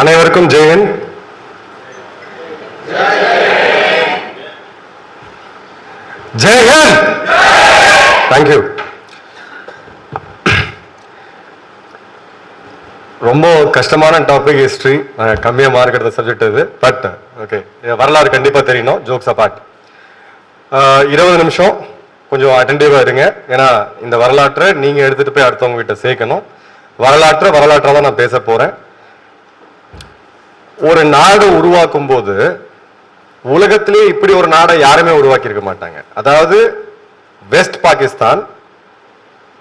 அனைவருக்கும் ஜெயன் ஜெயன் தேங்க்யூ ரொம்ப கஷ்டமான டாபிக் ஹிஸ்ட்ரி கம்மியாக மார்க் எடுத்த சப்ஜெக்ட் இது. பட் ஓகே வரலாறு கண்டிப்பாக தெரியணும். ஜோக்ஸ் அப்பார்ட் இருபது நிமிஷம். கொஞ்சம் அட்டென்டிவாக இருங்க. ஏன்னா இந்த வரலாற்றை நீங்கள் எடுத்துகிட்டு போய் அடுத்தவங்க கிட்ட சேர்க்கணும். வரலாற்றை வரலாற்றாக தான் நான் பேச போகிறேன் ஒரு நாடு உருவாக்கும் போது உலகத்திலே இப்படி ஒரு நாடை யாருமே உருவாக்கியிருக்க மாட்டாங்க. அதாவது வெஸ்ட் பாகிஸ்தான்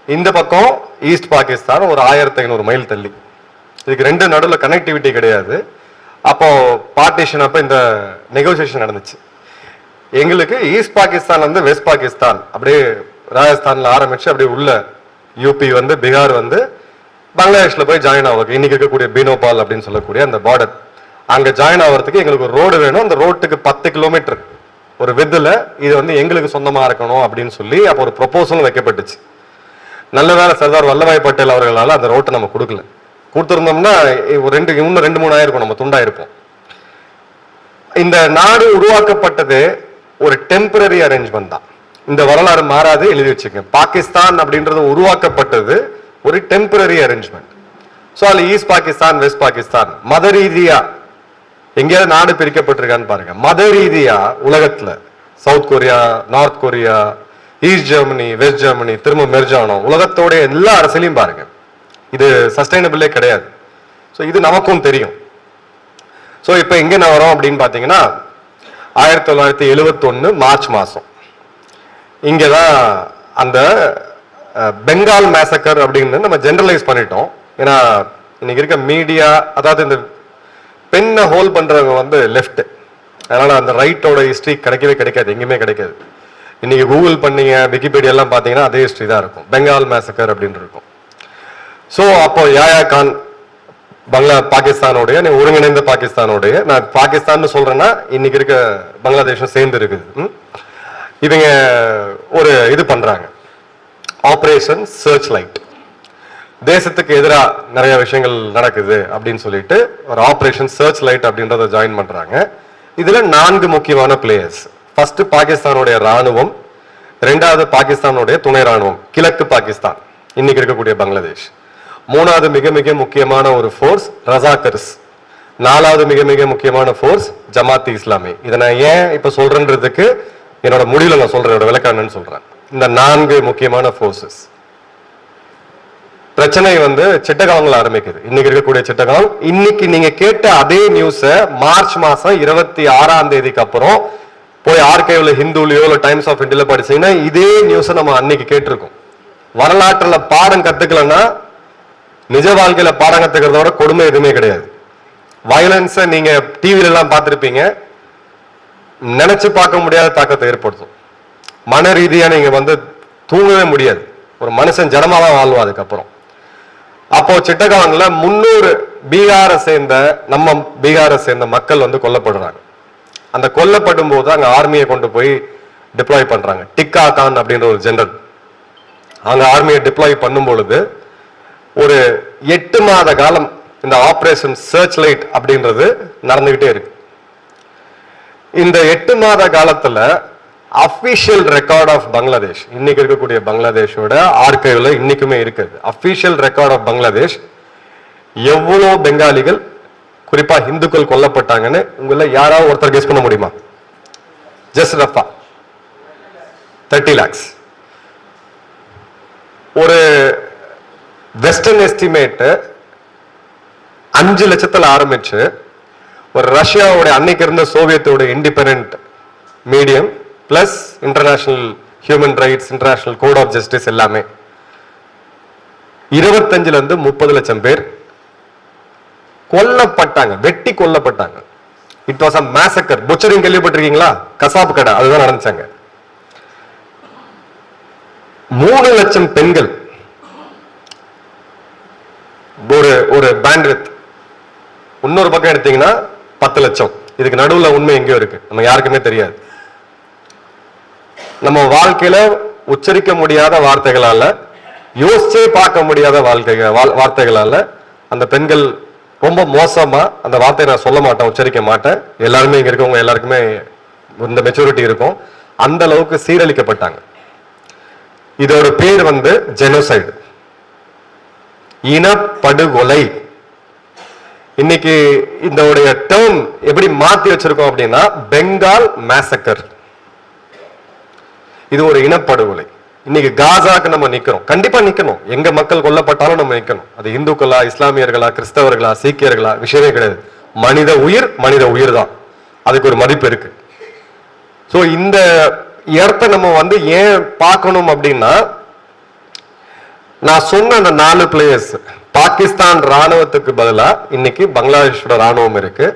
இந்த பக்கம் ஈஸ்ட் பாகிஸ்தான் ஒரு ஆயிரத்தி ஐநூறு மைல் தள்ளி. இதுக்கு ரெண்டு நடுவில் கனெக்டிவிட்டி கிடையாது. அப்போ பார்ட்டிஷன் அப்போ இந்த நெகோசியேஷன் நடந்துச்சு. எங்களுக்கு ஈஸ்ட் பாகிஸ்தான் வந்து வெஸ்ட் பாகிஸ்தான் அப்படியே ராஜஸ்தான்ல ஆரம்பிச்சு அப்படியே உள்ள யூபி வந்து பீகார் வந்து பங்களாதேஷ்ல போய் ஜாயின் ஆகும் இன்னைக்கு இருக்கக்கூடிய பீனோபால் அப்படின்னு சொல்லக்கூடிய அந்த பார்டர் அங்க ஜாயின் ஆகிறதுக்கு எங்களுக்கு ஒரு ரோடு வேணும். அந்த ரோட்டுக்கு பத்து கிலோமீட்டர் ஒரு விதில் இது வந்து எங்களுக்கு சொந்தமா இருக்கணும் அப்படின்னு சொல்லி அப்போ ஒரு ப்ரொபோசலும் வைக்கப்பட்டுச்சு. நல்ல வேலை சர்தார் வல்லபாய் பட்டேல் அவர்களால் அந்த ரோட்டை நம்ம கொடுக்கல. கொடுத்துருந்தோம்னா ஒரு ரெண்டு இன்னும் ரெண்டு மூணு ஆயிருக்கும். நம்ம துண்டாயிருப்போம். இந்த நாடு உருவாக்கப்பட்டது ஒரு டெம்பரரி அரேஞ்ச்மெண்ட் தான். இந்த வரலாறு மாறாது எழுதி வச்சுக்கோங்க. பாகிஸ்தான் அப்படின்றது உருவாக்கப்பட்டது ஒரு டெம்பரரி அரேஞ்ச்மெண்ட் ஸோ அதில் ஈஸ்ட் பாகிஸ்தான் வெஸ்ட் பாகிஸ்தான் மத ரீதியா எங்கேயாவது நாடு பிரிக்கப்பட்டிருக்கான்னு பாருங்க. மத ரீதியா உலகத்துல South Korea North Korea East Germany West Germany திரும்ப மெர்ஜானம் உலகத்தோடைய எல்லா அரசியலையும் பாருங்க. இது சஸ்டைனபிளே கிடையாது. ஸோ இது நமக்கும் தெரியும். ஸோ இப்போ எங்கே நான் வரோம் அப்படின்னு பார்த்தீங்கன்னா ஆயிரத்தி தொள்ளாயிரத்தி எழுவத்தொன்று மார்ச் மாதம் இங்கே தான் அந்த பெங்கால் மேசக்கர் அப்படின்னு நம்ம ஜென்ரலைஸ் பண்ணிட்டோம். ஏன்னா இன்னைக்கு இருக்க மீடியா அதாவது இந்த பெண்ணை ஹோல் பண்ணுறவங்க வந்து லெஃப்ட் அதனால் அந்த ரைட்டோட ஹிஸ்ட்ரி கிடைக்கவே கிடைக்காது எங்கேயுமே கிடைக்காது. இன்னைக்கு கூகுள் பண்ணீங்க விக்கிபீடியா எல்லாம் பார்த்தீங்கன்னா அதே ஹிஸ்ட்ரி தான் இருக்கும். பெங்கால் மேசக்கர் அப்படின்னு இருக்கும். ஸோ அப்போ யாயா கான் பங்களா பாகிஸ்தானோடைய ஒருங்கிணைந்த பாகிஸ்தானோடைய. நான் பாகிஸ்தான் சொல்றேன்னா இன்னைக்கு இருக்க பங்களாதேஷும் சேர்ந்து இருக்குது. இவங்க ஒரு இது பண்றாங்க. ஆப்ரேஷன் சர்ச் லைட் தேசத்துக்கு எதிராக நிறைய விஷயங்கள் நடக்குது அப்படின்னு சொல்லிட்டு ஒரு ஆப்ரேஷன் சர்ச் லைட் அப்படின்றத ஜாயின் பண்றாங்க. இதுல நான்கு முக்கியமான பிளேயர்ஸ் ஃபர்ஸ்ட் பாகிஸ்தானுடைய ராணுவம் ரெண்டாவது பாகிஸ்தானுடைய துணை ராணுவம் கிழக்கு பாகிஸ்தான். இன்னைக்கு இருக்கக்கூடிய பங்களாதேஷ். மூணாவது மிக மிக முக்கியமான ஒரு ஃபோர்ஸ் ரசாக்கர்ஸ். நாலாவது மிக மிக முக்கியமான ஃபோர்ஸ் ஜமாத் இஸ்லாமி. இதை நான் ஏன் இப்போ சொல்றேன்றதுக்கு என்னோட முடிவுல நான் சொல்றேன் என்னோட விளக்கானன்னு சொல்றேன். இந்த நான்கு முக்கியமான ஃபோர்ஸஸ் பிரச்சனை வந்து சிட்டகாங்கில் ஆரம்பிக்குது. இன்னைக்கு இருக்கக்கூடிய சிட்டகாங் இன்னைக்கு நீங்க கேட்ட அதே நியூஸை மார்ச் மாசம் இருபத்தி ஆறாம் தேதிக்கு அப்புறம் போய் ஆர்கைவ்ல ஹிந்துலயோ இல்லை டைம்ஸ் ஆஃப் இந்தியால படிச்சீங்கன்னா இதே நியூஸை நம்ம அன்னைக்கு கேட்டிருக்கோம். வரலாற்றுல பாடம் கத்துக்கலன்னா நிஜ வாழ்க்கையில பாடம் கத்துக்கிறத விட கொடுமை எதுவுமே கிடையாது. வயலன்ஸை நீங்க டிவில எல்லாம் பார்த்துருப்பீங்க. நினைச்சு பார்க்க முடியாத தாக்கத்தை ஏற்படுத்தும். மன ரீதியா நீங்க வந்து தூங்கவே முடியாது. ஒரு மனுஷன் ஜனமா தான் வாழ்வான் அதுக்கப்புறம். அப்போ சிட்டகாங்கல முன்னூறு பீகாரை சேர்ந்த நம்ம பீகாரை சேர்ந்த மக்கள் வந்து கொல்லப்படுறாங்க. அந்த கொல்லப்படும் போது அங்க ஆர்மியை கொண்டு போய் டிப்ளாய் பண்றாங்க. டிக்கா கான் அப்படின்ற ஒரு ஜெனரல் அங்க ஆர்மியை டிப்ளாய் பண்ணும் பொழுது ஒரு எட்டு மாத காலம் இந்த ஆப்ரேஷன் சர்ச் லைட் அப்படின்றது நடந்துகிட்டே இருக்கு. இந்த எட்டு மாத காலத்துல அஃபிஷியல் ரெக்கார்ட் ஆஃப் பங்களாதேஷ் இன்னைக்கு இருக்கக்கூடிய பங்களாதேஷோட ஆர்கைவ்ல இன்னைக்குமே இருக்குது. அஃபிஷியல் ரெக்கார்ட் ஆஃப் பங்களாதேஷ் எவ்வளோ பெங்காலிகள் குறிப்பா இந்துக்கள் கொல்லப்பட்டாங்கன்னு உங்கள யாராவது ஒருத்தர் கெஸ் பண்ண முடியுமா? ஜஸ்ட் ரஃபா தேர்ட்டி லேக்ஸ் ஒரு வெஸ்டர்ன் எஸ்டிமேட்டு அஞ்சு லட்சத்தில் ஆரம்பிச்சு ஒரு ரஷ்யாவோட அன்னைக்கு இருந்த சோவியத்தோட independent medium plus international human rights international court of justice எல்லாமே. இருபத்தஞ்சுல இருந்து முப்பது லட்சம் பேர் கொல்லப்பட்டாங்க வெட்டி கொல்லப்பட்டாங்க. It was a massacre butchering கேள்விப்பட்டிருக்கீங்களா? கசாப்பு கடை அதுதான் நடந்துச்சாங்க. மூணு லட்சம் பெண்கள் ஒரு ஒரு பேண்ட்வித் இன்னொரு பக்கம் எடுத்தீங்கன்னா பத்து லட்சம். இதுக்கு நடுவில் உண்மை எங்கேயோ இருக்கு. நம்ம யாருக்குமே தெரியாது. நம்ம வாழ்க்கையில உச்சரிக்க முடியாத வார்த்தைகளால யோசிச்சே பார்க்க முடியாத வாழ்க்கை வாழ்- வார்த்தைகளால அந்த பெண்கள் ரொம்ப மோசமா அந்த வார்த்தையை நான் சொல்ல மாட்டேன் உச்சரிக்க மாட்டேன். எல்லாருமே இங்க இருக்கவங்க எல்லாருக்குமே இந்த மெச்சூரிட்டி இருக்கும். அந்த அளவுக்கு சீரழிக்கப்பட்டாங்க. இதோட பேர் வந்து ஜெனோசைடு இனப்படுகொலை. இன்னைக்கு இதோடைய டேர்ம் எப்படி மாத்தி வச்சிருக்கோம் அப்படின்னா பெங்கால் மேசக்கர் இது ஒரு இனப்படுகொலை. இன்னைக்கு காசாக்கு நம்ம நிக்கிறோம். கண்டிப்பா நிக்கணும். எங்க மக்கள் கொல்லப்பட்டாலும் நம்ம நிக்கணும். அது இந்துக்களா இஸ்லாமியர்களா கிறிஸ்தவர்களா சீக்கியர்களா விஷயமே கிடையாது. மனித உயிர் மனித உயிர் தான் அதுக்கு ஒரு மதிப்பு இருக்கு. சோ இந்த இடத்த நம்ம வந்து ஏன் பார்க்கணும் அப்படின்னா நான் சொன்ன அந்த நாலு பிளேயர்ஸ் பாகிஸ்தான் ராணுவத்துக்கு பதிலாக இன்னைக்கு பங்களாதேஷோட ராணுவம் இருக்கு.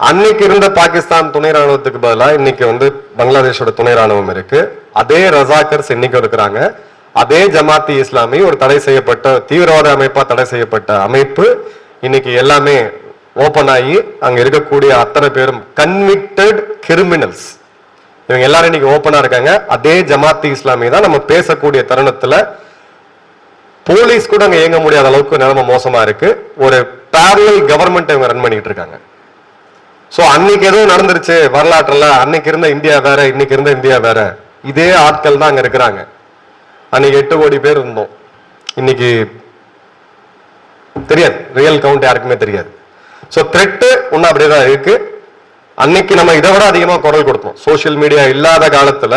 அன்னைக்கு இருந்த பாகிஸ்தான் துணை ராணுவத்துக்கு பதிலாக இன்னைக்கு வந்து பங்களாதேஷோட துணை ராணுவம் இருக்கு. அதே ரசாக்கர்ஸ் இன்னைக்கு இருக்கிறாங்க. அதே ஜமாத்தி இஸ்லாமி ஒரு தடை செய்யப்பட்ட தீவிரவாத அமைப்பா தடை செய்யப்பட்ட அமைப்பு இன்னைக்கு எல்லாமே ஓபன் ஆகி அங்க இருக்கக்கூடிய அத்தனை பேரும் கன்விக்டட் கிரிமினல்ஸ் இவங்க எல்லாரும் இன்னைக்கு ஓபனா இருக்காங்க. அதே ஜமாத்தி இஸ்லாமி தான் நம்ம பேசக்கூடிய தருணத்துல போலீஸ் கூட அங்க இயங்க முடியாத அளவுக்கு நிலைமை மோசமா இருக்கு. ஒரு பேரலல் கவர்மெண்ட் இவங்க ரன் பண்ணிட்டு இருக்காங்க. சோ அன்னைக்கு எதுவும் நடந்துருச்சு வரலாற்றுல அன்னைக்கு இருந்த இந்தியா வேற இன்னைக்கு இருந்த இந்தியா வேற. இதே ஆட்கள் தான் அங்க இருக்கிறாங்க. அன்னைக்கு எட்டு கோடி பேர் இருந்தோம். இன்னைக்கு தெரியாது. ரியல் கவுண்ட் யாருக்குமே தெரியாது. சோ த்ரெட்டு இன்னும் அப்படியே தான் இருக்கு. அன்னைக்கு நம்ம இதை விட அதிகமா குரல் கொடுத்தோம். சோஷியல் மீடியா இல்லாத காலத்துல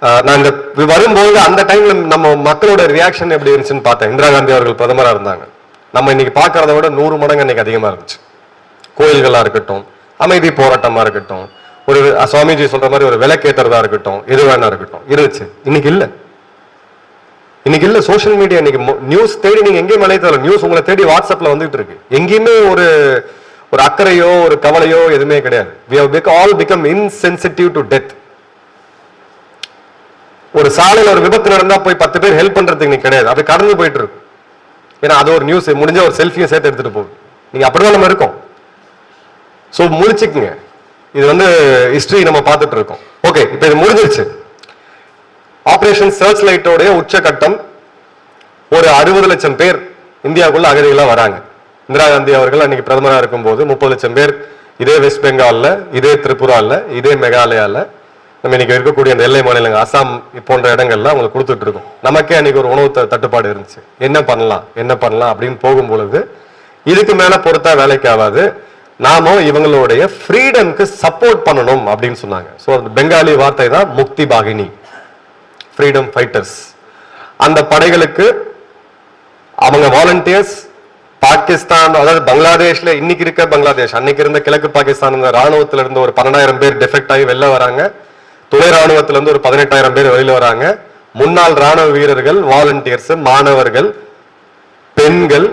நாங்க நான் இந்த வரும்போது அந்த டைம்ல நம்ம மக்களோட ரியாக்ஷன் எப்படி இருந்துச்சுன்னு பார்த்தேன். இந்திரா காந்தி அவர்கள் பிரதமரா இருந்தாங்க. நம்ம இன்னைக்கு பார்க்கறத விட நூறு மடங்கு அன்னைக்கு அதிகமா இருந்துச்சு. கோயில்களா இருக்கட்டும் அமைதி போராட்டமா இருக்கட்டும் ஒரு சுவாமிஜி சொல்ற மாதிரி ஒரு விளக்கேத்துறதா இருக்கட்டும் எது வேணா இருக்கட்டும். இருந்துச்சு. இன்னைக்கு இல்ல. இன்னைக்கு இல்ல. சோஷியல் மீடியா இன்னைக்கு நியூஸ் தேடி நீங்க எங்கேயும் மலையத்தல நியூஸ் உங்களை தேடி வாட்ஸ்அப்ல வந்துட்டு இருக்கு. எங்கேயுமே ஒரு ஒரு அக்கறையோ ஒரு கவலையோ எதுவுமே கிடையாது. We have become all become insensitive ஒரு சாலையில் ஒரு விபத்து நடந்தால் போய் பத்து பேர் ஹெல்ப் பண்ணுறதுக்கு நீ கிடையாது. அது கடந்து போயிட்டு இருக்கும் ஏன்னா அது ஒரு நியூஸ் முடிஞ்ச ஒரு செல்ஃபியும் சேர்த்து எடுத்துகிட்டு போகும் நீங்கள் அப்படி அப்படிதான் நம்ம இருக்கோம். ஸோ முடிச்சுக்குங்க இது வந்து ஹிஸ்ட்ரி நம்ம பார்த்துட்டு இருக்கோம். ஓகே இப்போ இது முடிஞ்சிருச்சு. ஆப்ரேஷன் சர்ச் லைட்டோடைய உச்சகட்டம் ஒரு அறுபது லட்சம் பேர் இந்தியாவுக்குள்ள அகதிகளாக வராங்க. இந்திரா காந்தி அவர்கள் அன்னைக்கு பிரதமராக இருக்கும்போது முப்பது லட்சம் பேர். இதே வெஸ்ட் பெங்காலில் இதே திரிபுரால இதே மேகாலயாவில் நம்ம இன்னைக்கு இருக்கக்கூடிய அந்த எல்லை மாநிலங்கள் அசாம் போன்ற இடங்கள்ல அவங்களுக்கு கொடுத்துட்டு இருக்கோம். நமக்கே அன்னைக்கு ஒரு உணவு தட்டுப்பாடு இருந்துச்சு. என்ன பண்ணலாம் என்ன பண்ணலாம் அப்படின்னு போகும் பொழுது இதுக்கு மேல பொறுத்தா வேலைக்கு ஆகாது. நாம இவங்களுடைய ஃப்ரீடம்க்கு சப்போர்ட் பண்ணணும் அப்படின்னு சொன்னாங்க. ஸோ பெங்காலி வார்த்தை தான் முக்தி பாகினி. ஃப்ரீடம் ஃபைட்டர்ஸ் அந்த படைகளுக்கு அவங்க வாலண்டியர்ஸ் பாகிஸ்தான் அதாவது பங்களாதேஷ்ல இன்னைக்கு இருக்க பங்களாதேஷ் அன்னைக்கு இருந்த கிழக்கு பாகிஸ்தான் இந்த ராணுவத்துல இருந்து ஒரு பன்னெண்டாயிரம் பேர் டெஃபெக்ட் ஆகி வெளில வராங்க. துணை ராணுவத்துல இருந்து ஒரு பதினெட்டாயிரம் பேர் வெளியில வராங்க. முன்னாள் ராணுவ வீரர்கள் வாலண்டியர்ஸ் மாணவர்கள் பெண்கள்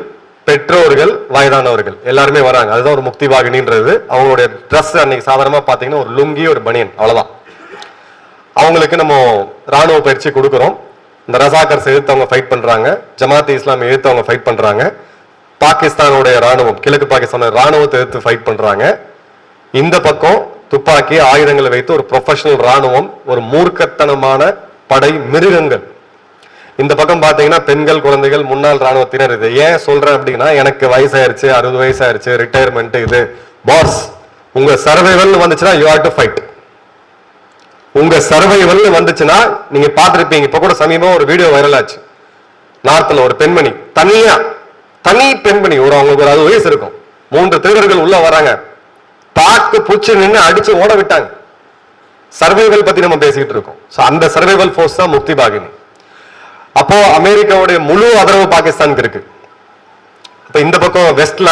பெற்றோர்கள் வயதானவர்கள் எல்லாருமே வராங்க. அதுதான் ஒரு முக்தி வாகினின்றது அவங்களுடைய ட்ரெஸ் அன்னைக்கு சாதாரணமா பாத்தீங்கன்னா ஒரு லுங்கி ஒரு பனியன் அவ்வளவுதான். அவங்களுக்கு நம்ம ராணுவ பயிற்சி கொடுக்குறோம். இந்த ரசாக்கர்ஸ் எதிர்த்து அவங்க ஃபைட் பண்றாங்க. ஜமாத் இஸ்லாம் எதிர்த்து அவங்க ஃபைட் பண்றாங்க. பாகிஸ்தானுடைய ராணுவம் கிழக்கு பாகிஸ்தான் ராணுவத்தை எதிர்த்து ஃபைட் பண்றாங்க. இந்த பக்கம் துப்பாக்கி ஆயுதங்களை வைத்து ஒரு ப்ரொஃபஷனல் ராணுவம் ஒரு மூர்க்கத்தனமான படை மிருகங்கள். இந்த பக்கம் பார்த்தீங்கன்னா பெண்கள் குழந்தைகள் முன்னாள் ராணுவத்தினர் இது. ஏன் சொல்றேன் அப்படின்னா எனக்கு வயசாயிருச்சு அறுபது வயசாயிருச்சு ரிட்டையர்மெண்ட் இது. பாஸ் உங்க சர்வைவல் வந்துச்சுன்னா யூ ஹேவ் டு ஃபைட் உங்க சர்வைவல் வந்துச்சுன்னா நீங்க பார்த்துருப்பீங்க. இப்ப கூட சமீபம் ஒரு வீடியோ வைரல் ஆச்சு. நார்த்தில் ஒரு பெண்மணி தனியா தனி பெண்மணி ஒரு அவங்களுக்கு ஒரு அறுபது வயசு இருக்கும். மூன்று திருடர்கள் உள்ள வராங்க. தாக்கு பூச்சி நின்று அடிச்சு ஓட விட்டாங்க. சர்வைவல் பத்தி நம்ம பேசிக்கிட்டு இருக்கோம். ஸோ அந்த சர்வைவல் ஃபோர்ஸ் தான் முக்தி பாகினி. அப்போ அமெரிக்காவுடைய முழு ஆதரவு பாகிஸ்தானுக்கு இருக்கு. இப்போ இந்த பக்கம் வெஸ்ட்ல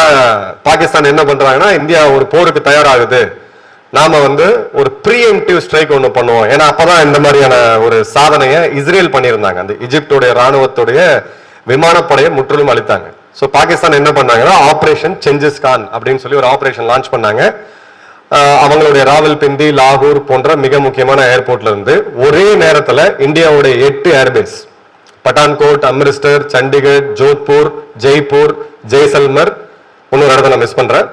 பாகிஸ்தான் என்ன பண்றாங்கன்னா இந்தியா ஒரு போருக்கு தயாராகுது. நாம வந்து ஒரு ப்ரீஎம்டிவ் ஸ்ட்ரைக் ஒன்று பண்ணுவோம். ஏன்னா அப்பதான் இந்த மாதிரியான ஒரு சாதனையை இஸ்ரேல் பண்ணியிருந்தாங்க. அந்த இஜிப்டுடைய ராணுவத்துடைய விமானப்படையை முற்றிலும் அளித்தாங்க ஸோ பாகிஸ்தான் என்ன பண்ணாங்கன்னா ஆபரேஷன் செஞ்சஸ் கான் அப்படின்னு சொல்லி ஒரு ஆபரேஷன் லான்ச் பண்ணாங்க. அவங்களுடைய ராவல்பிண்டி லாகூர் போன்ற மிக முக்கியமான ஏர்போர்ட்ல இருந்து ஒரே நேரத்துல இந்தியாவுடைய எட்டு ஏர்பேஸ் பட்டான்கோட் அம்ரிஸ்டர் சண்டிகர் ஜோத்பூர் ஜெய்ப்பூர் ஜெய்சல்மர் இன்னொரு இடத்த நான் மிஸ் பண்றேன்.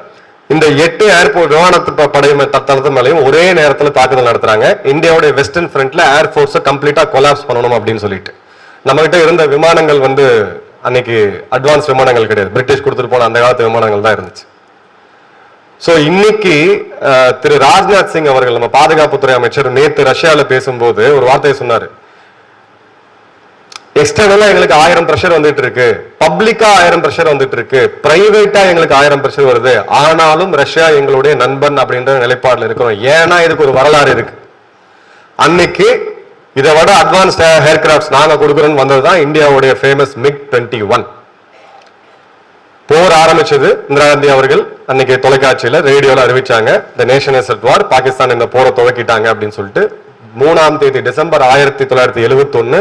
இந்த எட்டு ஏர்போர்ட் விமானத்து படையும் படை தளத்து மேலையும் ஒரே நேரத்துல தாக்குதல் நடத்துறாங்க. இந்தியாவுடைய வெஸ்டர்ன் ஃப்ரண்ட்ல ஏர்ஃபோர்ஸை கம்ப்ளீட்டா கொலாப்ஸ் பண்ணணும் அப்படின்னு சொல்லிட்டு. நம்ம கிட்ட இருந்த விமானங்கள் வந்து அன்னைக்கு அட்வான்ஸ் விமானங்கள் கிடையாது. பிரிட்டிஷ் கொடுத்துட்டு போன அந்த காலத்து விமானங்கள் தான் இருந்துச்சு. சோ இன்னைக்கு திரு ராஜ்நாத் சிங் அவர்கள் நம்ம பாதுகாப்புத்துறை அமைச்சர் நேத்து ரஷ்யால பேசும்போது ஒரு வார்த்தையை சொன்னாரு. எக்ஸ்டர்னலா எங்களுக்கு ஆயிரம் ப்ரெஷர் வந்துட்டு இருக்கு. பப்ளிக்கா ஆயிரம் ப்ரெஷர் வந்துட்டு இருக்கு. பிரைவேட்டா எங்களுக்கு ஆயிரம் ப்ரெஷர் வருது. ஆனாலும் ரஷ்யா எங்களுடைய நண்பன் அப்படின்ற நிலைப்பாடுல இருக்கிறோம். ஏன்னா இதுக்கு ஒரு வரலாறு இருக்கு. அன்னைக்கு இதை விட அட்வான்ஸ்ட் ஏர்கிராஃப்ட்ஸ் நாங்க வந்தது வந்ததுதான் இந்தியாவுடைய ஃபேமஸ் மிக் டுவெண்ட்டி ஒன் போர் ஆரம்பிச்சது இந்திரா காந்தி அவர்கள். அன்னைக்கு தொலைக்காட்சியில ரேடியோல அறிவிச்சாங்க the nation is at war Pakistan இந்த போரை துவக்கிட்டாங்க அப்படின்னு சொல்லிட்டு மூணாம் தேதி டிசம்பர் ஆயிரத்தி தொள்ளாயிரத்தி எழுபத்தி ஒன்னு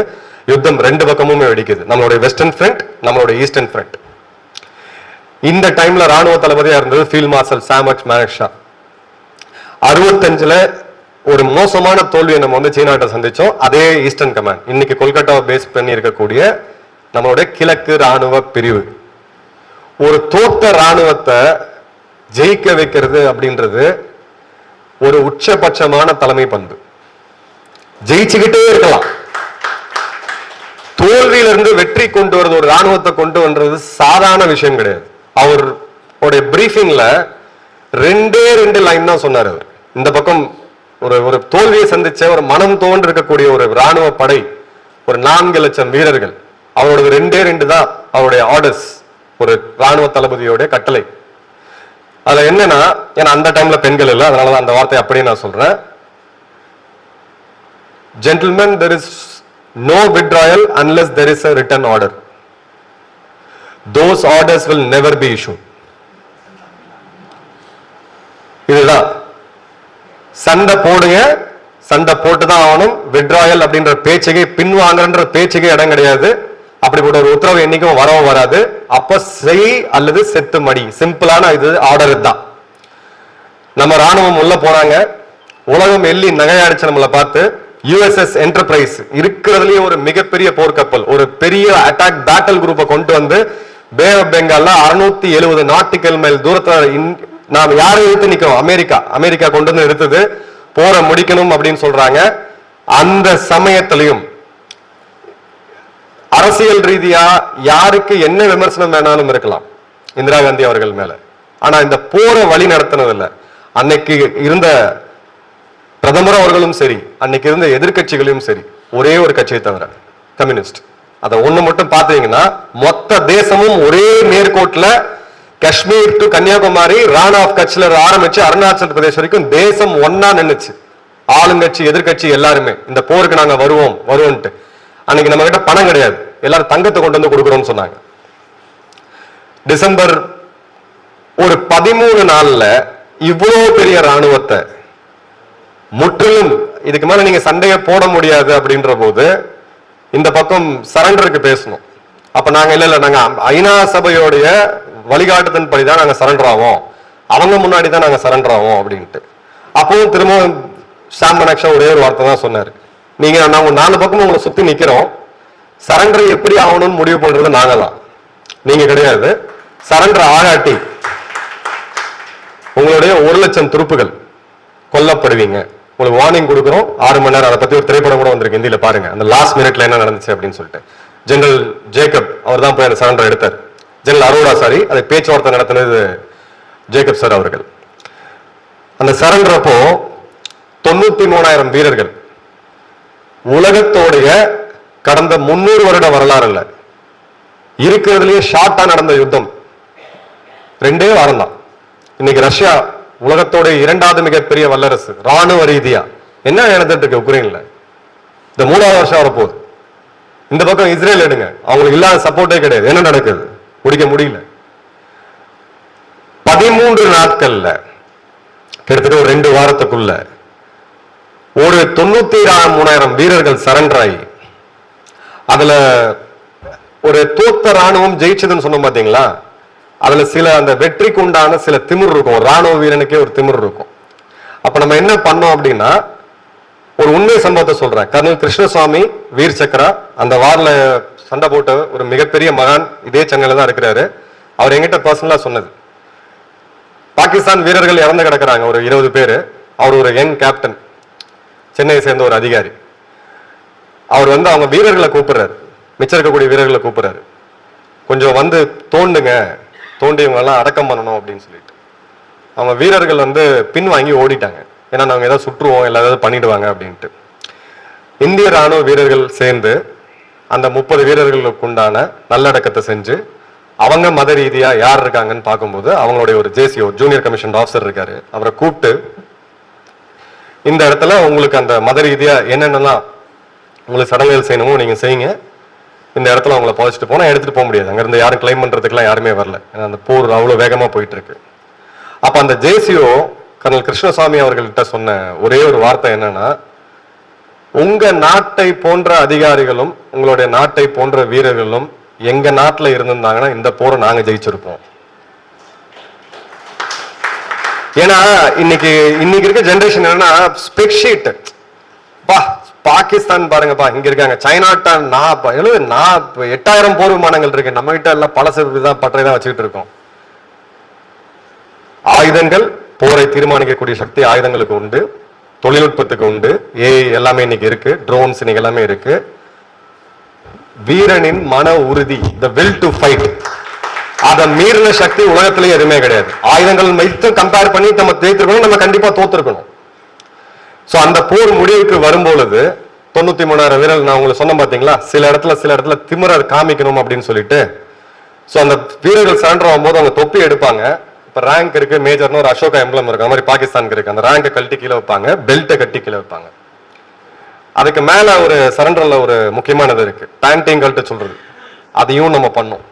யுத்தம் ரெண்டு பக்கமுமே வெடிக்குது. நம்மளுடைய வெஸ்டர்ன் ஃப்ரண்ட் நம்மளுடைய ஈஸ்டர்ன் ஃப்ரண்ட் இந்த டைம்ல ராணுவ தளபதியா இருந்தது ஃபீல்ட் மார்ஷல் சாமக்ஸ் மேனக்ஷா அறுபத்தஞ்சுல ஒரு மோசமான தோல்வியை நம்ம வந்து சீனாட்ட சந்திச்சோம். அதே ஈஸ்டர்ன் கமாண்ட் இன்னைக்கு கொல்கட்டாவை பேஸ் பண்ணி இருக்கக்கூடிய நம்மளுடைய கிழக்கு ராணுவ பிரிவு. ஒரு தோட்ட ராணுவத்தை ஜெயிக்க வைக்கிறது அப்படின்றது ஒரு உச்சபட்சமான தலைமை பண்பு. ஜெயிச்சுக்கிட்டே இருக்கலாம். தோல்வியிலிருந்து வெற்றி கொண்டு வரது ஒரு ராணுவத்தை கொண்டு வந்தது சாதாரண விஷயம் கிடையாது. அவர் உடைய பிரீஃபிங்ல ரெண்டே ரெண்டு லைன் தான் சொன்னார் அவர். இந்த பக்கம் ஒரு ஒரு தோல்வியை சந்திச்ச ஒரு மனம் தோன்று இருக்கக்கூடிய ஒரு ராணுவ படை ஒரு நான்கு லட்சம் வீரர்கள் அவரோட ரெண்டே ரெண்டு தான் அவருடைய ஆர்டர்ஸ் ஒரு ராணுவ தளபதியோட கட்டளை. அதுல என்னன்னா ஏன்னா அந்த டைம்ல பெண்கள் இல்லை அதனாலதான் அந்த வார்த்தை அப்படியே நான் சொல்றேன். Gentleman there is no withdrawal unless there is a written order. Those orders will never be இதுதான். சண்டை போடுங்க சண்டை போட்டு தான் ஆகணும். விட்ராயல் அப்படின்ற பேச்சுக்கு பின்வாங்கன்ற பேச்சுக்கு இடம் கிடையாது. அப்படிப்பட்ட ஒரு உத்தரவு என்னைக்கும் வரவும் வராது. அப்ப செய் அல்லது செத்து மடி. சிம்பிளான இது ஆர்டர் தான் நம்ம ராணுவம் உள்ள போனாங்க. உலகம் எள்ளி நகையாடிச்சு நம்மளை பார்த்து. யுஎஸ்எஸ் என்டர்பிரைஸ் இருக்கிறதுலயே ஒரு மிகப்பெரிய போர்க்கப்பல். ஒரு பெரிய அட்டாக் பேட்டல் குரூப்பை கொண்டு வந்து பே ஆஃப் பெங்கால்ல அறுநூத்தி எழுபது நாட்டிக்கல் மைல் தூரத்துல இன்- நாம் யாரை எடுத்து நிற்கிறோம் அமெரிக்கா. அமெரிக்கா கொண்டு வந்து எடுத்தது போரை முடிக்கணும் அப்படின்னு சொல்றாங்க. அந்த சமயத்திலையும் அரசியல் ரீதியா யாருக்கு என்ன விமர்சனம் வேணாலும் இருக்கலாம். இந்திரா காந்தி அவர்கள் மேல. ஆனா இந்த போரை வழி நடத்தினதில்ல. அன்னைக்கு இருந்த பிரதமர் அவர்களும் சரி அன்னைக்கு இருந்த எதிர்க்கட்சிகளையும் சரி ஒரே ஒரு கட்சியை தவிர கம்யூனிஸ்ட். அதை ஒண்ணு மட்டும் பாத்தீங்கன்னா மொத்த தேசமும் ஒரே மேற்கோட்டில் காஷ்மீர் டு கன்னியாகுமரி ரான் ஆஃப் கட்சில ஆரம்பிச்சு அருணாச்சல் பிரதேஷ் வரைக்கும் தேசம் ஒன்னா நின்னுச்சு. ஆளுங்கட்சி எதிர்க்கட்சி எல்லாருமே இந்த போருக்கு நாங்க வருவோம் வருவோம்ட்டு அன்னைக்கு நம்ம கிட்ட பணம் கிடையாது. எல்லாரும் தங்கத்தை கொண்டு வந்து கொடுக்குறோம்னு சொன்னாங்க. டிசம்பர் ஒரு பதிமூணு நாள்ல இவ்வளவு பெரிய ராணுவத்தை முற்றிலும் இதுக்கு மேல நீங்க சண்டையை போட முடியாது அப்படின்ற போது இந்த பக்கம் சரண்டருக்கு பேசணும். அப்ப நாங்க இல்ல இல்ல நாங்க ஐநா சபையோடைய வழிகாட்டுதன் தான் நாங்க சரண்டர் ஆவோம். அவங்க முன்னாடி தான் நாங்க சரண்டர் ஆவோம் அப்படின்ட்டு. அப்பவும் திரும்பவும் சாம் மனக்ஷா ஒரே ஒரு வார்த்தை தான் சொன்னாரு. நீங்க நாங்க நாலு பக்கமும் உங்களை சுத்தி நிக்கிறோம். சரண்டர் எப்படி ஆகணும்னு முடிவு பண்றது நாங்க தான் நீங்க கிடையாது. சரண்டர் ஆகாட்டி உங்களுடைய ஒரு லட்சம் துருப்புகள் கொல்லப்படுவீங்க. உங்களுக்கு வார்னிங் கொடுக்குறோம். ஆறு மணி நேரம் அதை பத்தி ஒரு திரைப்படம் கூட வந்திருக்கு இந்தியில பாருங்க. அந்த லாஸ்ட் மினிட்ல என்ன நடந்துச்சு அப்படின்னு சொல்லிட்டு. ஜெனரல் ஜேக்கப் அவர் தான் போய் அந்த சரண்டர் எடுத்தார். ஜெனரல் அரோரா சாரி அதை பேச்சுவார்த்தை நடத்தினது ஜேக்கப் சார் அவர்கள். அந்த சரண்டர் அப்போ தொண்ணூத்தி மூணாயிரம் வீரர்கள் உலகத்தோடைய கடந்த முன்னூறு வருட வரலாறு இல்ல இருக்கிறதுலயே ஷார்ட்டா நடந்த யுத்தம் ரெண்டே வாரம் தான். இன்னைக்கு ரஷ்யா உலகத்தோடைய இரண்டாவது மிகப்பெரிய வல்லரசு ராணுவ ரீதியா. என்ன நடந்துட்டு இருக்கு உக்ரைன்ல? இந்த மூணாவது வருஷம் வரப்போகுது. இந்த பக்கம் இஸ்ரேல் எடுங்க. அவங்களுக்கு இல்லாத சப்போர்ட்டே கிடையாது. என்ன நடக்குது? முடிக்க முடியல. பதிமூன்று நாட்கள்ல கிட்டத்தட்ட ஒரு ரெண்டு வாரத்துக்குள்ள ஒரு தொண்ணூத்தி மூணாயிரம் வீரர்கள் சரண்டர் ஆகி அதுல ஒரு தோத்த ராணுவம் ஜெயிச்சதுன்னு சொன்னோம் பாத்தீங்களா? அதுல சில அந்த வெற்றிக்கு உண்டான சில திமிர் இருக்கும். ஒரு ராணுவ வீரனுக்கே ஒரு திமிர் இருக்கும். அப்ப நம்ம என்ன பண்ணோம் அப்படின்னா ஒரு உண்மை சம்பவத்தை சொல்றேன். கர்னல் கிருஷ்ணசுவாமி வீர் சக்கரா அந்த வார்ல சண்டை போட்ட ஒரு மிகப்பெரிய மகான் இதே சென்னையில தான் இருக்கிறாரு. அவர் எங்கிட்ட பர்சனலா சொன்னது. பாகிஸ்தான் வீரர்கள் இறந்து கிடக்குறாங்க ஒரு இருபது பேர். அவர் ஒரு யங் கேப்டன் சென்னையை சேர்ந்த ஒரு அதிகாரி. அவர் வந்து அவங்க வீரர்களை கூப்பிடுறாரு. மிச்சம் இருக்கக்கூடிய வீரர்களை கூப்பிடுறாரு. கொஞ்சம் வந்து தோண்டுங்க. தோண்டி இவங்கெல்லாம் அடக்கம் பண்ணணும் அப்படின்னு சொல்லிட்டு. அவங்க வீரர்கள் வந்து பின் வாங்கி ஓடிட்டாங்க. ஏன்னா நாங்கள் ஏதாவது சுற்றுவோம் இல்லை ஏதாவது பண்ணிடுவாங்க அப்படின்ட்டு. இந்திய ராணுவ வீரர்கள் சேர்ந்து அந்த முப்பது வீரர்களுக்கு உண்டான நல்லடக்கத்தை செஞ்சு அவங்க மத ரீதியாக யார் இருக்காங்கன்னு பார்க்கும்போது அவங்களுடைய ஒரு ஜேசிஓ ஜூனியர் கமிஷன் ஆஃபீஸர் இருக்காரு. அவரை கூப்பிட்டு இந்த இடத்துல உங்களுக்கு அந்த மத ரீதியாக என்னென்னலாம் உங்களுக்கு சடங்குகள் செய்யணுமோ நீங்கள் செய்யுங்க. இந்த இடத்துல அவங்கள புதைச்சிட்டு போனால் எடுத்துட்டு போக முடியாது. அங்கேருந்து யாரும் கிளைம் பண்ணுறதுக்குலாம் யாருமே வரல. ஏன்னா அந்த போர் அவ்வளோ வேகமாக போயிட்டுருக்கு. அப்போ அந்த ஜேசியோ கர்னல் கிருஷ்ணசாமி அவர்கள்ட்ட சொன்ன ஒரே ஒரு வார்த்தை என்னன்னா உங்கள் நாட்டை போன்ற அதிகாரிகளும் உங்களுடைய நாட்டை போன்ற வீரர்களும் எங்கள் நாட்டில் இருந்திருந்தாங்கன்னா இந்த போரை நாங்கள் ஜெயிச்சிருப்போம். ஏன்னா இன்னைக்கு இன்னைக்கு இருக்க ஜென்ரேஷன் என்னன்னா ஸ்பெக்ஷீட் பா பாகிஸ்தான் பாருங்கப்பா இங்க இருக்காங்க. சைனாட்டா நான் எழுது நான் எட்டாயிரம் போர் விமானங்கள் இருக்கு. நம்ம கிட்ட எல்லாம் பழசு தான் பற்றை தான் வச்சுக்கிட்டு இருக்கோம். ஆயுதங்கள் போரை தீர்மானிக்கக்கூடிய சக்தி ஆயுதங்களுக்கு உண்டு. தொழில்நுட்பத்துக்கு உண்டு. ஏஐ எல்லாமே இன்னைக்கு இருக்கு. ட்ரோன்ஸ் இன்னைக்கு எல்லாமே இருக்கு. வீரனின் மன உறுதி த வில் டு ஃபைட் அதை மீறின சக்தி உலகத்திலேயே எதுவுமே கிடையாது. ஆயுதங்கள் வைத்து கம்பேர் பண்ணி நம்ம ஜெயித்திருக்கணும் நம்ம கண்டிப்பா தோத்துருக்கணும். ஸோ அந்த போர் முடிவுக்கு வரும்பொழுது தொண்ணூத்தி மூணாயிரம் வீரர்கள் நான் உங்களுக்கு சொன்ன பாத்தீங்களா? சில இடத்துல சில இடத்துல திமிரர் காமிக்கணும் அப்படின்னு சொல்லிட்டு. ஸோ அந்த வீரர்கள் சரண்டர் ஆகும்போது அவங்க தொப்பி எடுப்பாங்க. இப்ப ரேங்க் இருக்கு மேஜர்னு ஒரு அசோகா எம்பளம் இருக்கு அந்த மாதிரி பாகிஸ்தானுக்கு இருக்கு. அந்த ரேங்கை கழட்டி கீழே வைப்பாங்க பெல்ட்டை கட்டி கீழே வைப்பாங்க. அதுக்கு மேல ஒரு சரண்டர்ல ஒரு முக்கியமானது இருக்கு. பேண்டிங் கழட்டு சொல்றது. அதையும் நம்ம பண்ணோம்.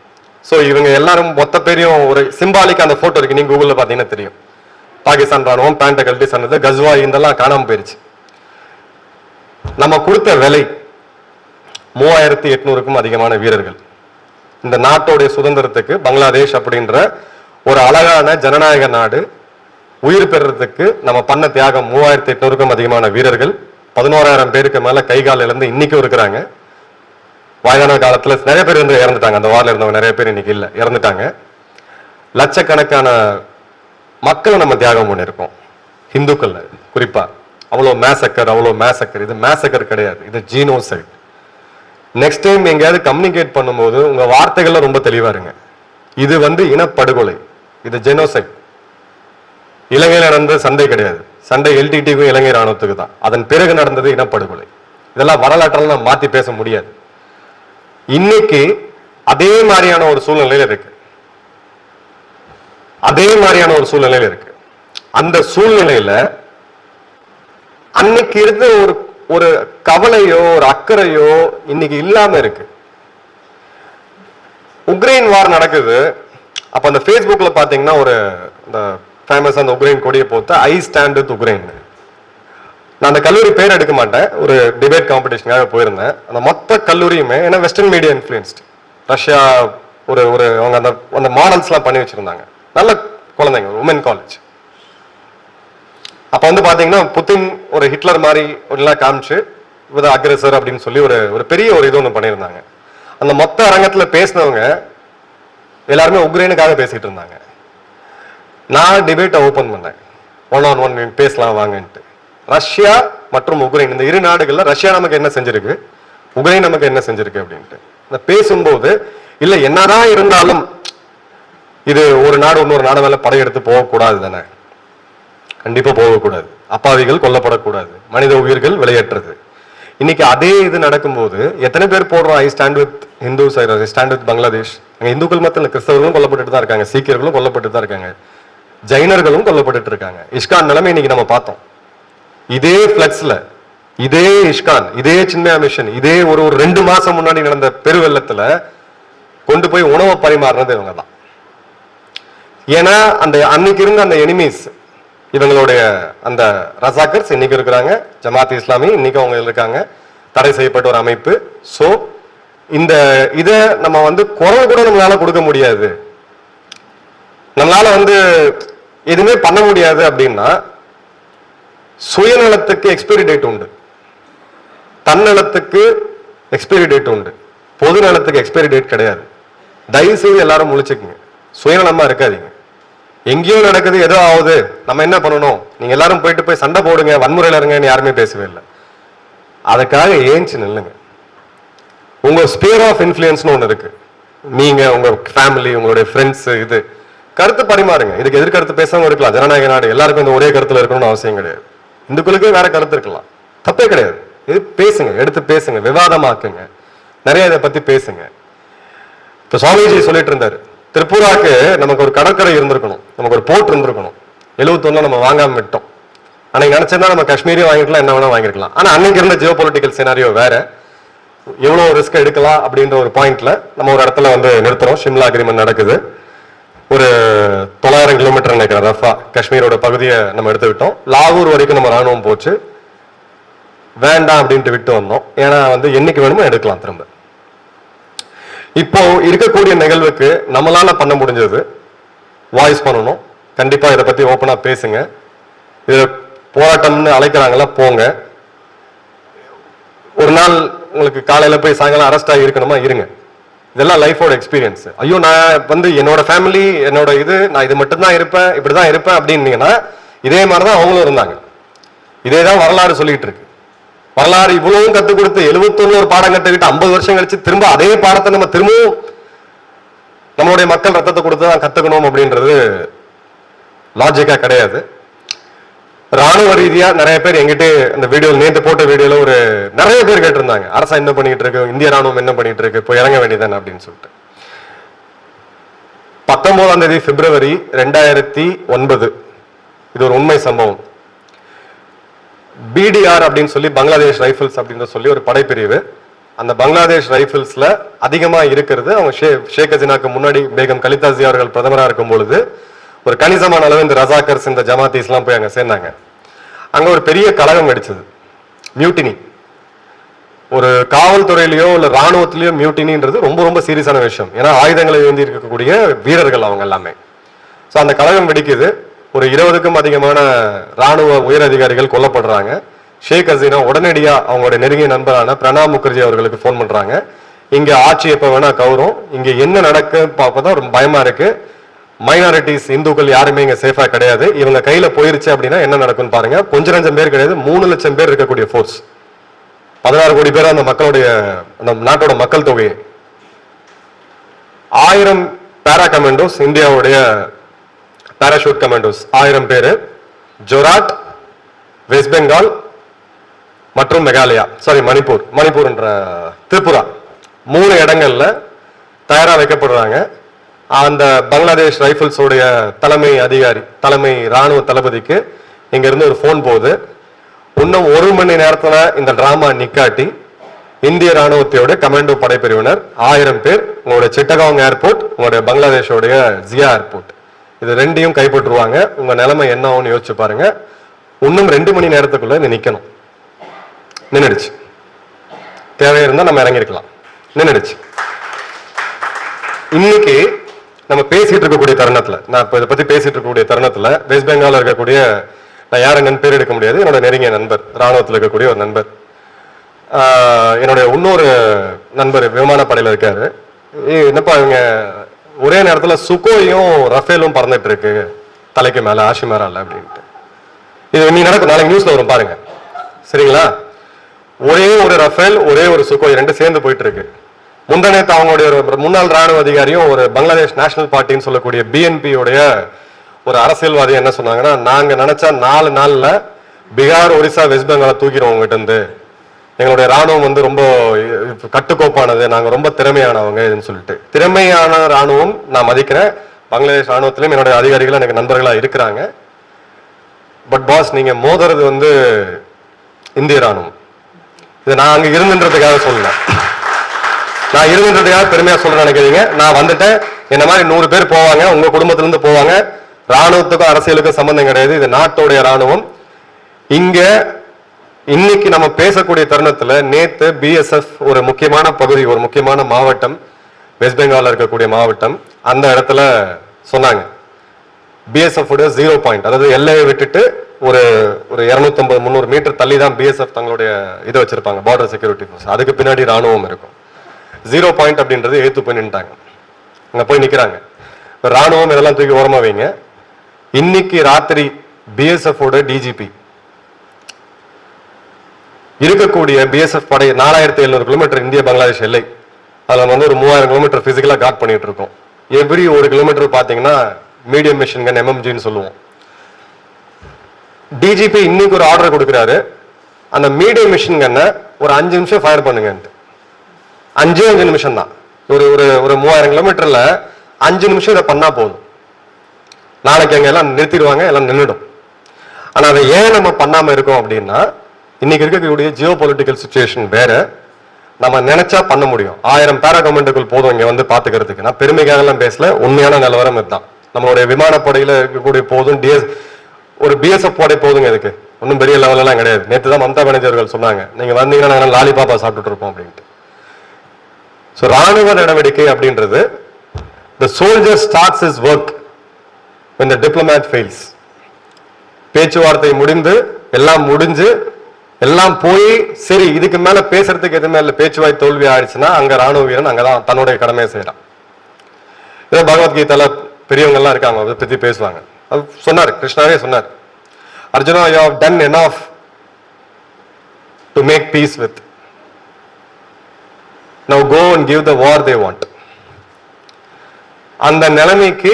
ஸோ இவங்க எல்லாரும் மொத்த பேரையும் ஒரு சிம்பாலிக் அந்த ஃபோட்டோ இருக்கு. நீங்கள் கூகுளில் பார்த்தீங்கன்னா தெரியும். பாகிஸ்தான் ராணுவம் பேண்ட்டை கழட்டி சொன்னது கஸ்வா இதெல்லாம் காணாமல் போயிருச்சு. நம்ம கொடுத்த விலை மூவாயிரத்தி எட்நூறுக்கும் அதிகமான வீரர்கள். இந்த நாட்டோடைய சுதந்திரத்துக்கு பங்களாதேஷ் அப்படின்ற ஒரு அழகான ஜனநாயக நாடு உயிர் பெறுறதுக்கு நம்ம பண்ண தியாகம் மூவாயிரத்தி எட்நூறுக்கும் அதிகமான வீரர்கள். பதினோராயிரம் பேருக்கு மேலே கை கால் இழந்து இன்னைக்கும் இருக்கிறாங்க. வயதான காலத்துல நிறைய பேர் வந்து இறந்துட்டாங்க. அந்த வார்ல இருந்தவங்க நிறைய பேர் இன்னைக்கு இல்ல. இறந்துட்டாங்க. லட்சக்கணக்கான மக்களை நம்ம தியாகம் பண்ணியிருக்கோம். ஹிந்துக்கள்ல குறிப்பா அவ்வளோ மேசக்கர் அவ்வளோ மேசக்கர் இது மேசக்கர் கிடையாது. இது ஜீனோசைட் நெக்ஸ்ட் டைம் எங்கேயாவது கம்யூனிகேட் பண்ணும்போது உங்க வார்த்தைகள்ல ரொம்ப தெளிவா இருங்க. இது வந்து இனப்படுகொலை. இது ஜெனோசைட் இலங்கையில் நடந்த சண்டை கிடையாது. சண்டை எல்டிடிக்கும் இலங்கை ராணுவத்துக்கு தான். அதன் பிறகு நடந்தது இனப்படுகொலை. இதெல்லாம் வரலாற்றெல்லாம் நம்ம பேச முடியாது. இன்னைக்கு அதே மாதிரியான ஒரு சூழ்நிலையில இருக்கு. அதே மாதிரியான ஒரு சூழ்நிலையில இருக்கு. அந்த சூழ்நிலையில அன்னைக்கு இருந்த ஒரு ஒரு கவலையோ ஒரு அக்கறையோ இன்னைக்கு இல்லாம இருக்கு. உக்ரைன் வார் நடக்குது. அப்ப அந்த ஃபேஸ்புக்ல பாத்தீங்கன்னா ஒரு இந்த ஃபேமஸ் அந்த உக்ரைன் கொடியை போட்டு ஐ ஸ்டாண்ட் வித் உக்ரைன் நான் அந்த கல்லூரி பேர் எடுக்க மாட்டேன். ஒரு டிபேட் காம்படிஷனுக்காக போயிருந்தேன். அந்த மொத்த கல்லூரியுமே ஏன்னா வெஸ்டர்ன் மீடியா இன்ஃப்ளூயன்ஸ்ட் ரஷ்யா ஒரு ஒரு அவங்க அந்த அந்த மாடல்ஸ்லாம் பண்ணி வச்சுருந்தாங்க. நல்ல குழந்தைங்க உமன் காலேஜ் அப்போ வந்து பார்த்தீங்கன்னா புத்தின் ஒரு ஹிட்லர் மாதிரி ஒன்றெலாம் எல்லாம் காமிச்சு வித அக்ரஸர் அப்படின்னு சொல்லி ஒரு ஒரு பெரிய ஒரு இது ஒன்று பண்ணியிருந்தாங்க. அந்த மொத்த அரங்கத்தில் பேசினவங்க எல்லாருமே உக்ரைனுக்காக பேசிகிட்டு இருந்தாங்க. நான் டிபேட்டை ஓப்பன் பண்ணேன். ஒன் ஆன் ஒன் பேசலாம் வாங்கன்ட்டு. ரஷ்யா மற்றும் உக்ரைன் இந்த இரு நாடுகள்ல ரஷ்யா நமக்கு என்ன செஞ்சிருக்கு? உக்ரைன் நமக்கு என்ன செஞ்சிருக்கு அப்படின்ட்டு. இந்த பேசும்போது இல்ல என்னதான் இருந்தாலும் இது ஒரு நாடு இன்னொரு நாடு மேல படையெடுத்து போகக்கூடாது தானே? கண்டிப்பா போகக்கூடாது. அப்பாவிகள் கொல்லப்படக்கூடாது. மனித உயிர்கள் விளையாட்டுறது இன்னைக்கு அதே இது நடக்கும்போது எத்தனை பேர் போடுறோம்? I stand with Hindu I stand with Bangladesh அங்கே இந்துக்கள் மத்தியில் கிறிஸ்தவர்களும் கொல்லப்பட்டு தான் இருக்காங்க. சீக்கியர்களும் கொல்லப்பட்டு தான் இருக்காங்க. ஜைனர்களும் கொல்லப்பட்டுட்டு இருக்காங்க. இஷ்கான் நிலைமை இன்னைக்கு நம்ம பார்த்தோம். இதே பிளட்ஸ்ல இதே இஷ்கான் இதே சின்ன மிஷன் இதே ஒரு ஒரு ரெண்டு மாசம் முன்னாடி நடந்த பெருவெள்ளத்துல கொண்டு போய் உணவை பரிமாறுறது இவங்க தான் ஏன்னா அந்த அன்னைக்கு இருந்த அந்த எனிமீஸ் இவங்களுடைய அந்த ரசாக்கர்ஸ் இன்னைக்கு இருக்கிறாங்க ஜமாத் இஸ்லாமி இன்னைக்கு அவங்க இருக்காங்க தடை செய்யப்பட்ட ஒரு அமைப்பு. ஸோ இந்த இதை நம்ம வந்து குரல் கூட நம்மளால கொடுக்க முடியாது. நம்மளால வந்து எதுவுமே பண்ண முடியாது அப்படின்னா சுயநலத்துக்கு எக்ஸ்பைரி டேட் உண்டு. தன்னலத்துக்கு எக்ஸ்பைரி டேட் உண்டு. பொது நலத்துக்கு எக்ஸ்பைரி டேட் கிடையாது. தயவு செய்து எல்லாரும் முழிச்சுக்குங்க. சுயநலமா இருக்காதீங்க. எங்கேயோ நடக்குது ஏதோ ஆகுது. நம்ம என்ன பண்ணணும்? நீங்க எல்லாரும் போயிட்டு போய் சண்டை போடுங்க வன்முறையில இருங்கன்னு யாருமே பேசவே இல்லை. அதுக்காக ஏஞ்சி நில்லுங்க. உங்க ஸ்பியர் ஆஃப் இன்ஃபுளுயன்ஸ்னு ஒன்று இருக்கு. நீங்க உங்க ஃபேமிலி உங்களுடைய ஃப்ரெண்ட்ஸ் இது. கருத்து பரிமாறுங்க. இதுக்கு எதிர்கருத்து பேசாம இருக்கலாம். ஜனநாயக நாடு எல்லாருக்கும் இந்த ஒரே கருத்துல இருக்கணும்னு அவசியம் கிடையாது. இந்துக்களுக்கு வேற கருத்து இருக்கலாம். தப்பே கிடையாது. இது பேசுங்க எடுத்து பேசுங்க விவாதமாக்குங்க. நிறைய இதை பத்தி பேசுங்க. இப்ப சுவாமிஜி சொல்லிட்டு இருந்தாரு திரிபுராக்கு நமக்கு ஒரு கடற்கரை இருந்திருக்கணும் நமக்கு ஒரு போர்ட் இருந்திருக்கணும். எழுபத்தொன்னு நம்ம வாங்காம விட்டோம். அன்னைக்கு நினைச்சிருந்தா நம்ம காஷ்மீரையும் வாங்கிருக்கலாம் என்ன வேணா வாங்கிருக்கலாம். ஆனா அன்னைக்கு இருந்த ஜியோ பொலிட்டிக்கல் சினாரியோ வேற. எவ்வளவு ரிஸ்க் எடுக்கலாம் அப்படின்ற ஒரு பாயிண்ட்ல நம்ம ஒரு இடத்துல வந்து நிறுத்துறோம். ஷிம்லா அக்ரிமெண்ட் நடக்குது. ஒரு தொள்ளாயிரம் கிலோமீட்டர் நினைக்கிறேன் ரஃபா. காஷ்மீரோட பகுதியை நம்ம எடுத்து விட்டோம். லாகூர் வரைக்கும் நம்ம ராணுவம் போச்சு. வேண்டாம் அப்படின்ட்டு விட்டு வந்தோம். ஏன்னா வந்து என்னைக்கு வேணுமோ எடுக்கலாம் திரும்ப. இப்போ இருக்கக்கூடிய நிகழ்வுக்கு நம்மளால பண்ண முடிஞ்சது வாய்ஸ் பண்ணணும். கண்டிப்பா இதை பத்தி ஓப்பனா பேசுங்க. இது போராட்டம்னு அழைக்கிறாங்களா போங்க. ஒரு நாள் உங்களுக்கு காலையில போய் சாயங்காலம் அரெஸ்ட் ஆகி இருக்கணுமா? இருங்க. இதெல்லாம் லைஃபோட எக்ஸ்பீரியன்ஸ் ஐயோ நான் வந்து என்னோட ஃபேமிலி என்னோட இது நான் இது மட்டும்தான் இருப்பேன் இருப்பேன் இப்படிதான் இருப்பேன் அப்படின்னீங்கன்னா இதே மாதிரி தான் அவங்களும் இருந்தாங்க. இதே தான் வரலாறு சொல்லிட்டு இருக்கு. வரலாறு இவ்வளவும் கத்துக் கொடுத்து எழுபத்தொன்னு ஒரு பாடம் கத்துக்கிட்டு ஐம்பது வருஷம் கழிச்சு திரும்ப அதே பாடத்தை நம்ம திரும்பவும் நம்மளுடைய மக்கள் ரத்தத்தை கொடுத்து தான் கத்துக்கணும் அப்படின்றது லாஜிக்கா கிடையாது. ராணுவ ரீதியா நிறைய பேர் எங்கிட்ட அந்த வீடியோ நேற்று போட்ட வீடியோல ஒரு நிறைய பேர் கேட்டிருந்தாங்க. அரசா என்ன பண்ணிட்டு இருக்கு? இந்திய ராணுவம் என்ன பண்ணிட்டு இருக்கு? போய் இறங்க வேண்டியதானே அப்படின்னு சொல்லிட்டு. பத்தொன்பதாம் தேதி பிப்ரவரி ரெண்டாயிரத்தி ஒன்பது. இது ஒரு உண்மை சம்பவம். பிடிஆர் அப்படின்னு சொல்லி பங்களாதேஷ் ரைஃபிள்ஸ் அப்படின்னு சொல்லி ஒரு படைப்பிரிவு. அந்த பங்களாதேஷ் ரைஃபிள்ஸ்ல அதிகமா இருக்கிறது அவங்க ஷே ஷேக் ஹசீனாக்கு முன்னாடி பேகம் கலிதாசி அவர்கள் பிரதமராக இருக்கும் பொழுது ஒரு கணிசமான அளவு இந்த ரசாக்கர்ஸ் இந்த ஜமாத்தீஸ்லாம் போய் அங்கே சேர்ந்தாங்க. அங்கே ஒரு பெரிய கழகம் வெடிச்சது. மியூட்டினி ஒரு காவல்துறையிலையோ இல்லை இராணுவத்திலையோ மியூட்டினின்றது ரொம்ப ரொம்ப சீரியஸான விஷயம். ஏன்னா ஆயுதங்களை ஏந்தி இருக்கக்கூடிய வீரர்கள் அவங்க எல்லாமே. ஸோ அந்த கழகம் வெடிக்குது. ஒரு இருபதுக்கும் அதிகமான ராணுவ உயர் அதிகாரிகள் கொல்லப்படுறாங்க. ஷேக் ஹசீனா உடனடியாக அவங்களுடைய நெருங்கிய நண்பரான பிரணாப் முகர்ஜி அவர்களுக்கு ஃபோன் பண்ணுறாங்க இங்கே ஆட்சி எப்போ வேணால் கவுரும். இங்கே என்ன நடக்க பார்ப்பதான் ரொம்ப பயமாக இருக்கு. மைனாரிட்டிஸ் இந்துக்கள் யாருமே இங்க சேஃபா கிடையாது. இவங்க கையில போயிருச்சு அப்படின்னா என்ன நடக்கும்னு பாருங்க. கொஞ்ச நஞ்சம் பேர் கிடையாது. மூணு லட்சம் பேர் இருக்கக்கூடிய ஃபோர்ஸ் பதினாறு கோடி பேர் அந்த மக்களுடைய நம் நாட்டோட மக்கள் தொகை ஆயிரம் பேரா கமாண்டோஸ் இந்தியாவுடைய பேராஷூட் கமாண்டோஸ் ஆயிரம் பேர். ஜொராட் வெஸ்ட் பெங்கால் மற்றும் மெகாலயா சாரி மணிப்பூர் மணிப்பூர்ன்ற திரிபுரா மூணு இடங்கள்ல தயாரா வைக்கப்படுறாங்க. அந்த பங்களாதேஷ் ரைஃபிள்ஸோடைய தலைமை அதிகாரி தலைமை ராணுவ தளபதிக்கு இங்கேருந்து ஒரு ஃபோன் போகுது. இன்னும் ஒரு மணி நேரத்தில் இந்த ட்ராமா நிக்காட்டி இந்திய ராணுவத்தையோட கமாண்டோ படைப்பிரிவினர் ஆயிரம் பேர் உங்களுடைய சிட்டகாங் ஏர்போர்ட் உங்களுடைய பங்களாதேஷோடைய ஜியா ஏர்போர்ட் இது ரெண்டையும் கைப்பற்றுவாங்க. உங்கள் நிலைமை என்ன ஆகும்னு யோசிச்சு பாருங்க. இன்னும் ரெண்டு மணி நேரத்துக்குள்ள இது நிற்கணும் நின்னுடுச்சு. தேவை இருந்தால் நம்ம இறங்கிருக்கலாம். நின்னுடுச்சு. இன்னைக்கு நம்ம பேசிட்டு இருக்கக்கூடிய தருணத்துல நான் இப்போ இதை பத்தி பேசிட்டு இருக்கக்கூடிய தருணத்துல வெஸ்ட் பெங்கால இருக்கக்கூடிய நான் யாருங்கன்னு பேர் எடுக்க முடியாது என்னோட நெருங்கிய நண்பர் ராணுவத்தில் இருக்கக்கூடிய ஒரு நண்பர். என்னுடைய இன்னொரு நண்பர் விமானப்படையில் இருக்காரு. என்னப்பா இவங்க ஒரே நேரத்தில் சுகோயும் ரஃபேலும் பறந்துட்டு இருக்கு தலைக்கு மேலே மேல ஆஷிமேரால அப்படின்ட்டு. இது நீ நடக்கும் நாளைக்கு நியூஸ்ல வரும் பாருங்க. சரிங்களா? ஒரே ஒரு ரஃபேல் ஒரே ஒரு சுகோய் ரெண்டு சேர்ந்து போயிட்டு இருக்கு முந்தனே அவங்களுடைய ஒரு முன்னாள் ராணுவ அதிகாரியும் ஒரு பங்களாதேஷ் நேஷனல் பார்ட்டின்னு சொல்லக்கூடிய பிஎன்பியுடைய ஒரு அரசியல்வாதி என்ன சொன்னாங்கன்னா நாங்க நினைச்சா நாலு நாள்ல பீகார் ஒரிசா வெஸ்ட் பெங்காலை தூக்கிடுவோம் உங்ககிட்ட இருந்து. எங்களுடைய ராணுவம் வந்து ரொம்ப கட்டுக்கோப்பானது நாங்க ரொம்ப திறமையானவங்க இதுன்னு சொல்லிட்டு. திறமையான ராணுவம் நான் மதிக்கிறேன். பங்களாதேஷ் ராணுவத்திலும் என்னுடைய அதிகாரிகள் எனக்கு நண்பர்களா இருக்கிறாங்க. பட் பாஸ் நீங்க மோதுறது வந்து இந்திய ராணுவம். இது நான் அங்க இருந்துன்றதுக்காக சொல்லல. நான் இருந்துன்றதுக்காக பெருமையா சொல்ல நினைக்கிறீங்க நான் வந்துட்டேன். என்ன மாதிரி நூறு பேர் போவாங்க உங்க குடும்பத்துல இருந்து போவாங்க. ராணுவத்துக்கும் அரசியலுக்கும் சம்பந்தம் கிடையாது. இது நாட்டோடைய ராணுவம் இங்க இன்னைக்கு நம்ம பேசக்கூடிய தருணத்துல நேத்து பிஎஸ்எஃப் ஒரு முக்கியமான பகுதி ஒரு முக்கியமான மாவட்டம் வெஸ்ட் பெங்கால்ல இருக்கக்கூடிய மாவட்டம் அந்த இடத்துல சொன்னாங்க. பிஎஸ்எஃப் உடைய ஜீரோ பாயிண்ட் அதாவது எல்லையை விட்டுட்டு ஒரு ஒரு 250 முந்நூறு மீட்டர் தள்ளி தான் பிஎஸ்எஃப் தங்களுடைய இதை வச்சிருப்பாங்க பார்டர் செக்யூரிட்டி ஃபோர்ஸ் அதுக்கு பின்னாடி ராணுவம் இருக்கும். ஜீரோ பாயிண்ட் அப்படின்றது ஏத்து போய் நின்ட்டாங்க போய் நிற்கிறாங்க ராணுவம் இதெல்லாம் தூக்கி ஓரமாக வைங்க. இன்னைக்கு ராத்திரி பிஎஸ்எஃப் டிஜிபி இருக்கக்கூடிய பிஎஸ்எஃப் படை நாலாயிரத்தி எழுநூறு கிலோமீட்டர் இந்திய பங்களாதேஷ் எல்லை. அதில் வந்து ஒரு மூவாயிரம் கிலோமீட்டர் ஃபிசிக்கலாக காட் பண்ணிட்டு இருக்கோம். எவ்ரி ஒரு கிலோமீட்டர் பார்த்தீங்கன்னா மீடியம் மிஷின் கன் எம்எம்ஜின்னு சொல்லுவோம். டிஜிபி இன்னைக்கு ஒரு ஆர்டர் கொடுக்குறாரு. அந்த மீடியம் மிஷின் கன்னை ஒரு அஞ்சு நிமிஷம் ஃபயர் பண்ணுங்கன்ட்டு. அஞ்சே அஞ்சு நிமிஷம் தான் ஒரு ஒரு ஒரு மூவாயிரம் கிலோமீட்டர்ல அஞ்சு நிமிஷம் இதை பண்ணா போதும். நாளைக்கு அங்க எல்லாம் நிறுத்திடுவாங்க எல்லாம் நின்றுடும் ஆனா அதை ஏன் நம்ம பண்ணாம இருக்கோம் அப்படின்னா இன்னைக்கு இருக்கக்கூடிய ஜியோ பொலிட்டிக்கல் சுச்சுவேஷன் வேற. நம்ம நினைச்சா பண்ண முடியும். ஆயிரம் பேரா போதும் இங்க வந்து பாத்துக்கிறதுக்கு நான் பெருமைக்காக எல்லாம் பேசல உண்மையான நிலவரம் இதுதான். நம்மளுடைய விமானப்படையில இருக்கக்கூடிய போதும் டிஎஸ் ஒரு பிஎஸ்எஃப் போட போதுங்க இதுக்கு. ஒன்றும் பெரிய லெவல் எல்லாம் கிடையாது. நேற்று தான் மம்தா பானர்ஜி அவர்கள் சொன்னாங்க நீங்க வந்தீங்கன்னா நாங்கள் லாலிபாப்பா சாப்பிட்டுட்டு இருப்போம் அப்படின்ட்டு. ஸோ ராணுவ நடவடிக்கை அப்படின்றது the soldier starts is work இந்த டிப்ளமேட் ஃபெயில்ஸ் பேச்சுவார்த்தை முடிந்து எல்லாம் முடிஞ்சு எல்லாம் போய் சரி இதுக்கு மேல பேசுறதுக்கு எதுவுமே இல்லை பேச்சுவாய் தோல்வி ஆயிடுச்சுன்னா அங்க ராணுவ வீரன் அங்கதான் தன்னுடைய கடமையை செய்யறான். இதை பகவத்கீதால பெரியவங்க எல்லாம் இருக்காங்க அதை பத்தி பேசுவாங்க. அது சொன்னார் கிருஷ்ணாவே சொன்னார் Arjuna you have done off to make peace with now go and give the war they want அந்த நிலைமைக்கு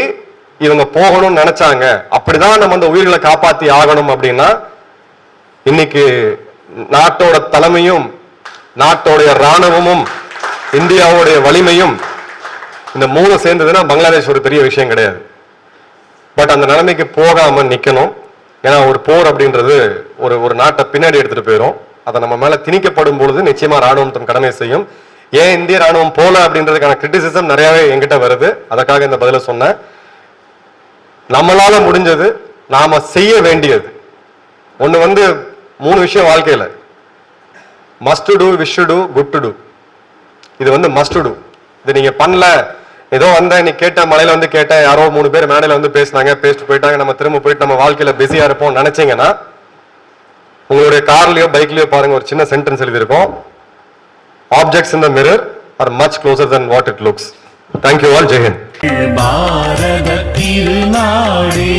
இவங்க போகணும்னு நினைச்சாங்க. அப்படிதான் நம்ம அந்த உயிர்களை காப்பாத்தி ஆகணும் அப்படின்னா இன்னைக்கு நாட்டோட தலைமையும் நாட்டோடைய ராணுவமும் இந்தியாவுடைய வலிமையும் இந்த மூணு சேர்ந்ததுன்னா பங்களாதேஷ் ஒரு பெரிய விஷயம் கிடையாது. பட் அந்த நிலைமைக்கு போகாம நிக்கணும். ஏன்னா ஒரு போர் அப்படின்றது ஒரு ஒரு நாட்டை பின்னாடி எடுத்துட்டு போயிடும் அதை நம்ம மேல திணிக்கப்படும் பொழுது நிச்சயமா ராணுவம் தன் கடமை செய்யும். ஏன் இந்திய ராணுவம் போல அப்படின்றதுக்கான கிரிட்டிசிசம் நிறையவே எங்கிட்ட வருது. அதற்காக இந்த பதில சொன்னேன். நம்மளால முடிஞ்சது நாம செய்ய வேண்டியது. ஒண்ணு வந்து மூணு விஷயம் வாழ்க்கையில. Must to wish to good to இது வந்து மஸ்ட் டு இது நீங்க பண்ணல. ஏதோ வந்தேன் நீ கேட்ட மலையில வந்து கேட்டேன் யாரோ மூணு பேர் மேடையில வந்து பேசினாங்க பேசிட்டு போயிட்டாங்க நம்ம திரும்ப போயிட்டு நம்ம வாழ்க்கையில பிஸியா இருப்போம் நினைச்சீங்கன்னா உங்களுடைய கார்லயோ பைக்லயோ பாருங்க ஒரு சின்ன சென்டென்ஸ் எழுதியிருக்கோம். objects in the mirror are much closer than what it looks thank you all Jai Hind Bharata திருநாடே